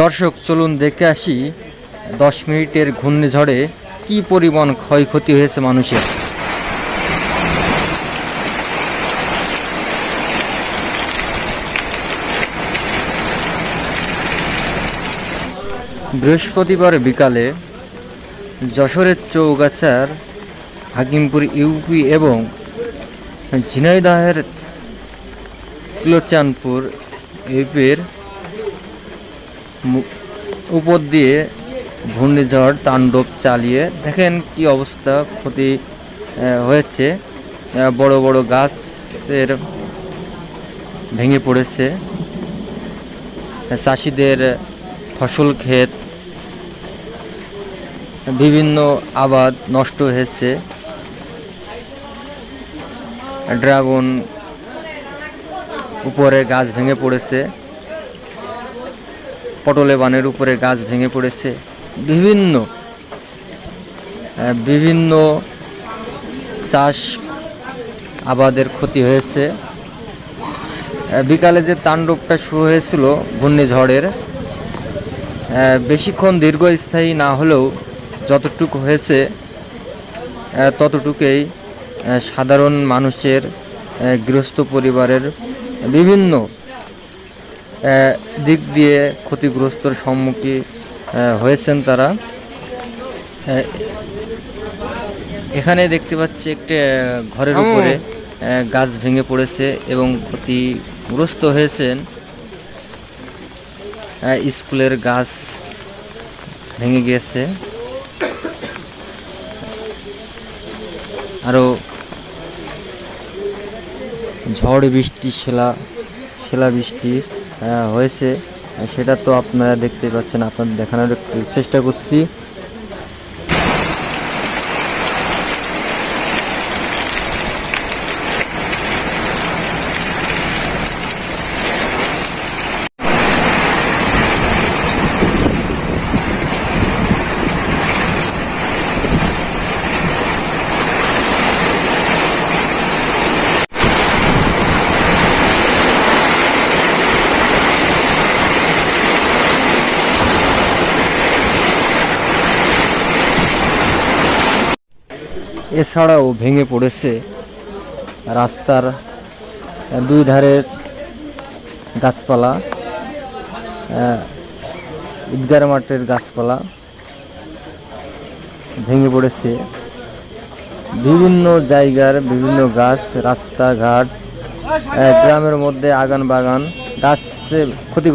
দর্শক, চলুন দেখে আসি দশ মিনিটের ঘূর্ণিঝড়ে কি পরিমাণ ক্ষয়ক্ষতি হয়েছে মানুষের। বৃহস্পতিবার বিকালে যশোরের চৌগাছার, হাকিমপুর ইউপি এবং ঝিনাইদাহের তিলোচানপুর ইউপির উপর দিয়ে ঘূর্ণিঝড়, তাণ্ডব চালিয়ে দেখেন কি অবস্থা ক্ষতি হয়েছে। বড় বড় গাছের ভেঙে পড়েছে। চাষিদের ফসল, ক্ষেত, বিভিন্ন আবাদ নষ্ট হয়েছে। ড্রাগন উপরে গাছ ভেঙে পড়েছে। পটলে বানের উপরে গাছ ভেঙে পড়েছে। বিভিন্ন বিভিন্ন চাষ আবাদের ক্ষতি হয়েছে। বিকালে যে তাণ্ডবটা শুরু হয়েছিল ঘূর্ণিঝড়ের বেশিক্ষণ দীর্ঘস্থায়ী না হলেও যতটুকু হয়েছে ততটুকুই সাধারণ মানুষের গৃহস্থ পরিবারের বিভিন্ন দিক দিয়ে ক্ষতিগ্রস্তর সম্মুখীন হয়েছেন তারা। এখানে দেখতে পাচ্ছি একটি ঘরের উপরে গাছ ভেঙে পড়েছে এবং ক্ষতিগ্রস্ত হয়েছেন। স্কুলের গাছ ভেঙে গিয়েছে। আরও ঝড় বৃষ্টি শিলা শিলা বৃষ্টি। হয়েছে। সেটা তো আপনারা দেখতে পাচ্ছেন আপনাদের দেখানোর চেষ্টা করছি। এছাড়াও ভেঙে পড়েছে রাস্তার দুই ধারে গাছপালা আহ, ঈদগাহ মাঠের গাছপালা ভেঙে পড়েছে। বিভিন্ন জায়গার বিভিন্ন গাছ রাস্তাঘাট গ্রামের মধ্যে আগান বাগান গাছে ক্ষতিগ্রস্ত